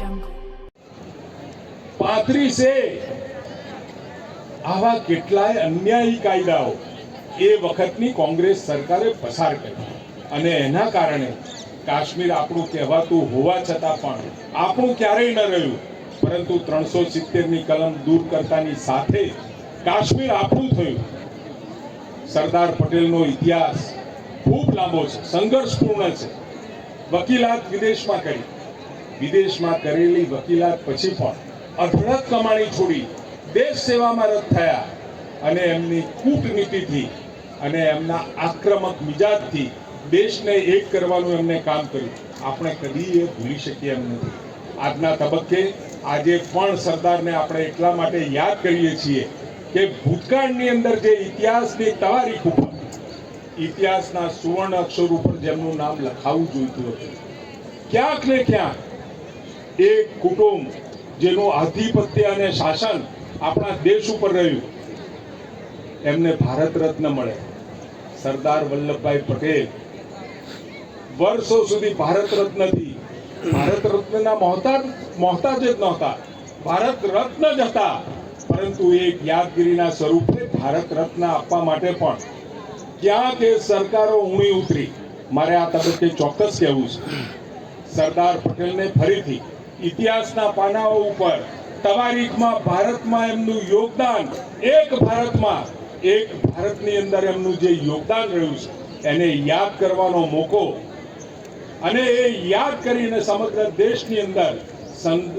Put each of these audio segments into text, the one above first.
છવ્વીસ આવા કેટલાય અન્યાયી કાયદાઓ એ વખતની કોંગ્રેસ સરકારે પસાર કર્યા અને એના કારણે કાશ્મીર આપણું કહેવાતું હોવા છતાં પણ આપણું ક્યારેય ન રહ્યું. પરંતુ ત્રણસો સિત્તેરની કલમ દૂર કરતાની સાથે કાશ્મીર આપણું થયું. સરદાર પટેલનો ઇતિહાસ ખૂબ લાંબો છે, સંઘર્ષપૂર્ણ છે. વકીલાત વિદેશમાં કરી. વિદેશમાં કરેલી વકીલાત પછી પણ અઢળક કમાણી છોડી દેશ સેવામાં રત થયા અને એમની કૂટનીતિથી અને એમના આક્રમક મિજાજથી દેશને એક કરવાનું એમને કામ કર્યું. આપણે કદી એ ભૂલી શકીએ એમ નથી. આજના તબક્કે આજે પણ સરદારને આપણે એટલા માટે યાદ કરીએ છીએ કે ભૂતકાળની અંદર જે ઇતિહાસની તવારીખ ઉપર ઇતિહાસના સુવર્ણ અક્ષર ઉપર જેમનું નામ લખાવવું જોઈતું હતું, ક્યાંક ને ક્યાંક એક કુટુંબ જેનું આધિપત્ય અને શાસન આપણા દેશ ઉપર રહ્યું. એમને ભારત રત્ન મળે. સરદાર વલ્લભભાઈ પટેલ વર્ષો સુધી ભારત રત્નથી, ભારત રત્નના મોહતાજ મોહતાજ જ નહોતા, ભારત રત્ન જ હતા. પરંતુ એક યાદગીરીના સ્વરૂપે ભારત રત્ન આપવા માટે પણ ક્યાં કે સરકારો ઊણી ઉતરી? મારે આ તબક્કે ચોક્કસ કહેવું છે. સરદાર પટેલને ફરીથી ઇતિહાસના પાનાઓ ઉપર તવારીખમાં ભારતમાં એમનું યોગદાન, એક ભારતમાં, એક ભારતની અંદર એમનું જે યોગદાન રહ્યું છે, એને યાદ કરવાનો મોકો અને એ યાદ કરીને સમગ્ર દેશની અંદર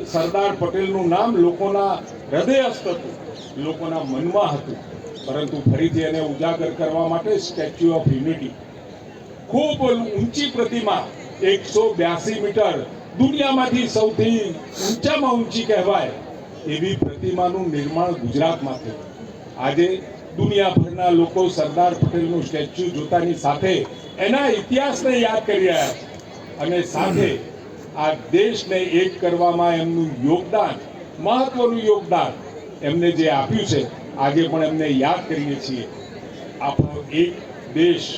સરદાર પટેલનું નામ લોકોના હૃદયસ્થ હતું, લોકોના મનમાં હતું, પરંતુ ફરીથી એને ઉજાગર કરવા માટે સ્ટેચ્યુ ઓફ યુનિટી ખૂબ ઊંચી પ્રતિમા, એકસો બ્યાસી મીટર દુનિયામાંથી સૌથી ઊંચામાં ઊંચી કહેવાય એવી પ્રતિમાનું નિર્માણ ગુજરાતમાં થયું આજે દુનિયાભરના લોકો સરદાર પટેલનું સ્ટેચ્યુ જોતાની સાથે એના ઇતિહાસને યાદ કરી રહ્યા છે. અને સાથે આ દેશને એક કરવામાં એમનું યોગદાન, મહત્વનું યોગદાન એમને જે આપ્યું છે, આજે પણ એમને યાદ કરીએ છીએ. આપણો એક દેશ,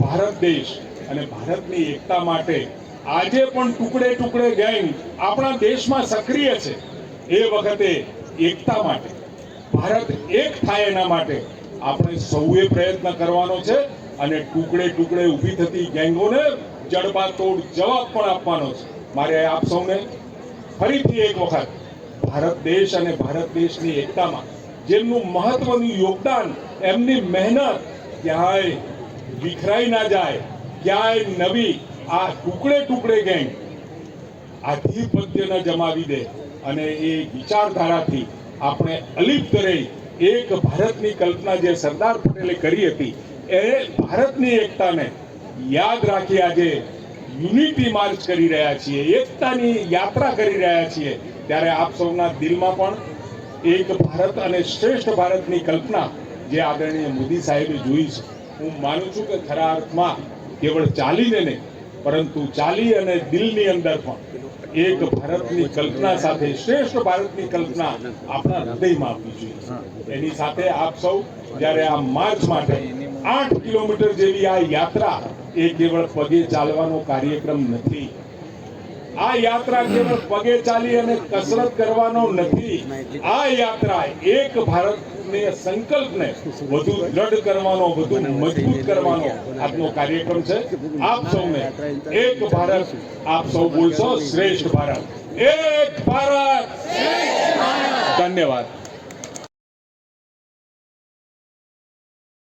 ભારત દેશ અને ભારતની એકતા માટે આજે પણ ટુકડે ટુકડે ગેંગ આપણા દેશમાં સક્રિય છે. એ વખતે એકતા માટે, ભારત એક થાય એના માટે આપણે સૌએ પ્રયત્ન કરવાનો છે અને ટુકડે ટુકડે ઊભી થતી ગેંગોને જડબાતોડ જવાબ પણ આપવાનો છે. મારે આપ સૌને ફરીથી એક વખત ભારત દેશ અને ભારત દેશની એકતામાં જેમનું મહત્વનું યોગદાન, એમની મહેનત ક્યાંય વિખરાઈ ના જાય, ક્યાંય નવી આ ટુકડે ટુકડે ગેંગ આધિપત્યને જમાવી દે અને એ વિચારધારાથી આપણે અલિપ્ત રહી. એક ભારતની કલ્પના જે સરદાર પટેલે કરી હતી, એ ભારતની એકતાને યાદ રાખી આજે યુનિટી માર્ચ કરી રહ્યા છીએ, એકતાની યાત્રા કરી રહ્યા છીએ. ત્યારે આપ સૌના દિલમાં પણ એક ભારત અને શ્રેષ્ઠ ભારતની કલ્પના જે આદરણીય મોદી સાહેબે જોઈ છે. હું માનું છું કે ખરા અર્થમાં કેવળ ચાલીને નહીં પરંતુ ચાલી અને દિલની અંદર પણ એક ભારતની કલ્પના સાથે શ્રેષ્ઠ ભારતની કલ્પના આપણા હૃદયમાં આપવી જોઈએ. એની સાથે આપ સૌ જ્યારે આ માર્ચ માટે આઠ કિલોમીટર જેવી આ યાત્રા એ કેવળ પગે ચાલવાનો કાર્યક્રમ નથી આ યાત્રા કેવળ પગે ચાલી અને કસરત કરવાનો નથી. આ યાત્રા એક ભારતને સંકલ્પને વધુ દ્રઢ કરવાનો, વધુ મજબૂત કરવાનો આપનો કાર્યક્રમ છે. આપ સૌને એક ભારત, આપ સૌ બોલશો શ્રેષ્ઠ ભારત. એક ભારત. ધન્યવાદ.